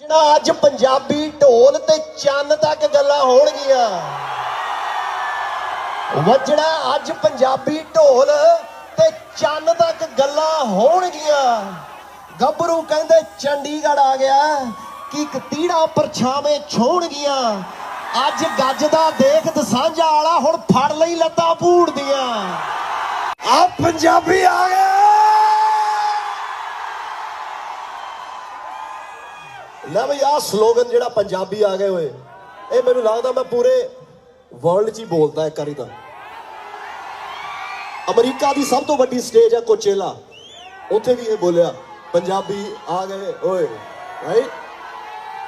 ਜਿਹੜਾ ਅੱਜ ਪੰਜਾਬੀ ਢੋਲ ਤੇ ਚੰਨ ਤੱਕ ਗੱਲਾਂ ਹੋਣਗੀਆਂ। ਵੱਜਣਾ ਅੱਜ ਪੰਜਾਬੀ ਢੋਲ ਤੇ ਚੰਨ ਤੱਕ ਗੱਲਾਂ ਹੋਣਗੀਆਂ। ਗੱਭਰੂ ਕਹਿੰਦੇ ਚੰਡੀਗੜ੍ਹ ਆ ਗਿਆ ਕਿ ਇੱਕ ਪਰਛਾਵੇਂ ਛੋਣਗੀਆਂ। ਅੱਜ ਗੱਜਦਾ ਦੇਖ ਦਸਾਂਝਾ ਵਾਲਾ ਹੁਣ ਫੜ ਲਈ ਲੱਤਾਂ ਪੂੜਦੀਆਂ। ਆ ਪੰਜਾਬੀ ਆ ਗਿਆ। ਲੈ ਬਈ ਆ ਸਲੋਗਨ ਜਿਹੜਾ ਪੰਜਾਬੀ ਆ ਗਏ ਹੋਏ ਇਹ ਮੈਨੂੰ ਲੱਗਦਾ ਮੈਂ ਪੂਰੇ ਵਰਲਡ 'ਚ ਹੀ ਬੋਲਦਾ ਇੱਕ ਵਾਰੀ ਤਾਂ। ਅਮਰੀਕਾ ਦੀ ਸਭ ਤੋਂ ਵੱਡੀ ਸਟੇਜ ਹੈ ਕੋਚੇਲਾ, ਉੱਥੇ ਵੀ ਇਹ ਬੋਲਿਆ, ਪੰਜਾਬੀ ਆ ਗਏ ਓਏ ਰਾਈਟ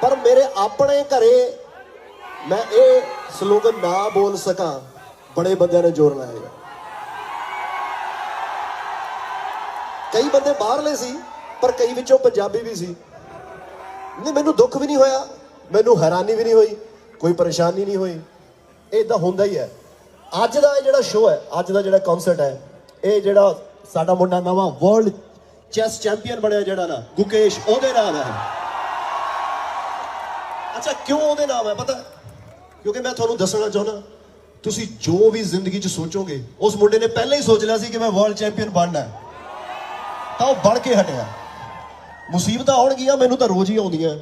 ਪਰ ਮੇਰੇ ਆਪਣੇ ਘਰੇ ਮੈਂ ਇਹ ਸਲੋਗਨ ਨਾ ਬੋਲ ਸਕਾਂ, ਬੜੇ ਬੰਦਿਆਂ ਨੇ ਜ਼ੋਰ ਲਾਇਆ। ਕਈ ਬੰਦੇ ਬਾਹਰਲੇ ਸੀ, ਪਰ ਕਈ ਵਿੱਚੋਂ ਪੰਜਾਬੀ ਵੀ ਸੀ। ਨਹੀਂ, ਮੈਨੂੰ ਦੁੱਖ ਵੀ ਨਹੀਂ ਹੋਇਆ, ਮੈਨੂੰ ਹੈਰਾਨੀ ਵੀ ਨਹੀਂ ਹੋਈ, ਕੋਈ ਪਰੇਸ਼ਾਨੀ ਨਹੀਂ ਹੋਈ। ਇਹ ਇਦਾਂ ਹੁੰਦਾ ਹੀ ਹੈ। ਅੱਜ ਦਾ ਇਹ ਜਿਹੜਾ ਸ਼ੋਅ ਹੈ, ਅੱਜ ਦਾ ਜਿਹੜਾ ਕਨਸਰਟ ਹੈ, ਇਹ ਜਿਹੜਾ ਸਾਡਾ ਮੁੰਡਾ ਨਵਾਂ ਵਰਲਡ ਚੈਸ ਚੈਂਪੀਅਨ ਬਣਿਆ ਜਿਹੜਾ ਨਾ, ਗੁਕੇਸ਼, ਉਹਦੇ ਨਾਮ ਹੈ। ਅੱਛਾ, ਕਿਉਂ ਉਹਦੇ ਨਾਮ ਹੈ? ਪਤਾ, ਕਿਉਂਕਿ ਮੈਂ ਤੁਹਾਨੂੰ ਦੱਸਣਾ ਚਾਹੁੰਦਾ, ਤੁਸੀਂ ਜੋ ਵੀ ਜ਼ਿੰਦਗੀ 'ਚ ਸੋਚੋਗੇ, ਉਸ ਮੁੰਡੇ ਨੇ ਪਹਿਲਾਂ ਹੀ ਸੋਚ ਲਿਆ ਸੀ ਕਿ ਮੈਂ ਵਰਲਡ ਚੈਂਪੀਅਨ ਬਣਨਾ ਹੈ। ਤਾਂ ਉਹ ਬਣ ਕੇ ਹਟਿਆ। ਮੁਸੀਬਤਾਂ ਆਉਣਗੀਆਂ, ਮੈਨੂੰ ਤਾਂ ਰੋਜ਼ ਹੀ ਆਉਂਦੀਆਂ।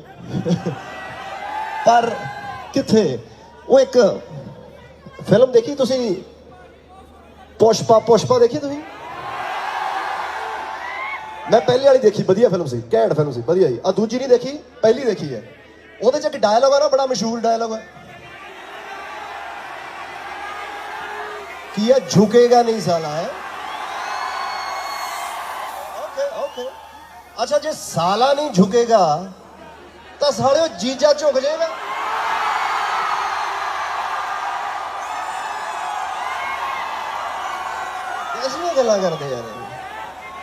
ਪਰ ਕਿੱਥੇ? ਉਹ ਇੱਕ ਫਿਲਮ ਦੇਖੀ ਤੁਸੀਂ? ਪੁਸ਼ਪਾ ਪੁਸ਼ਪਾ ਦੇਖੀ ਤੁਸੀਂ? ਮੈਂ ਪਹਿਲੀ ਵਾਲੀ ਦੇਖੀ, ਵਧੀਆ ਫਿਲਮ ਸੀ, ਘੈਂਟ ਫਿਲਮ ਸੀ, ਵਧੀਆ ਸੀ ਆ ਦੂਜੀ ਨਹੀਂ ਦੇਖੀ, ਪਹਿਲੀ ਦੇਖੀ ਹੈ। ਉਹਦੇ ਚ ਇੱਕ ਡਾਇਲੌਗ ਹੈ ਨਾ, ਬੜਾ ਮਸ਼ਹੂਰ ਡਾਇਲੌਗ ਹੈ ਕੀ ਹੈ? ਝੁਕੇਗਾ ਨਹੀਂ ਸਾਲਾ, ਹੈ? ਓਕੇ ਓਕੇ ਅੱਛਾ, ਜੇ ਸਾਲਾ ਨਹੀਂ ਝੁਕੇਗਾ, ਤਾਂ ਸਾਲਿਓ ਜੀਜਾ ਝੁਕ ਜਾਏਗਾ। ਐਸੀਆਂ ਗੱਲਾਂ ਕਰਦੇ ਯਾਰ।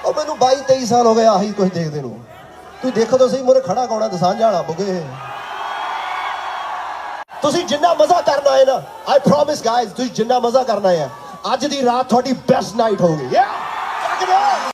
ਉਹ ਮੈਨੂੰ 22 23 ਸਾਲ ਹੋ ਗਏ, ਆਹੀ ਕੁਝ ਦੇਖਦੇ ਨੂੰ। ਤੁਸੀਂ ਦੇਖੋ ਤਾਂ ਸਹੀ ਮੋਰੇ ਖੜਾ ਕੌਣਾ ਦਸਾਂਝਾ ਵਾਲਾ ਬੁਗੇ। ਤੁਸੀਂ ਜਿੰਨਾ ਮਜ਼ਾ ਕਰਨਾ ਹੈ ਨਾ ਆਈ ਪ੍ਰੋਮਿਸ ਗਾਇਜ਼ ਤੁਸੀਂ ਜਿੰਨਾ ਮਜ਼ਾ ਕਰਨਾ ਹੈ ਅੱਜ ਦੀ ਰਾਤ ਤੁਹਾਡੀ ਬੈਸਟ ਨਾਈਟ ਹੋਊਗੀ। ਯਾ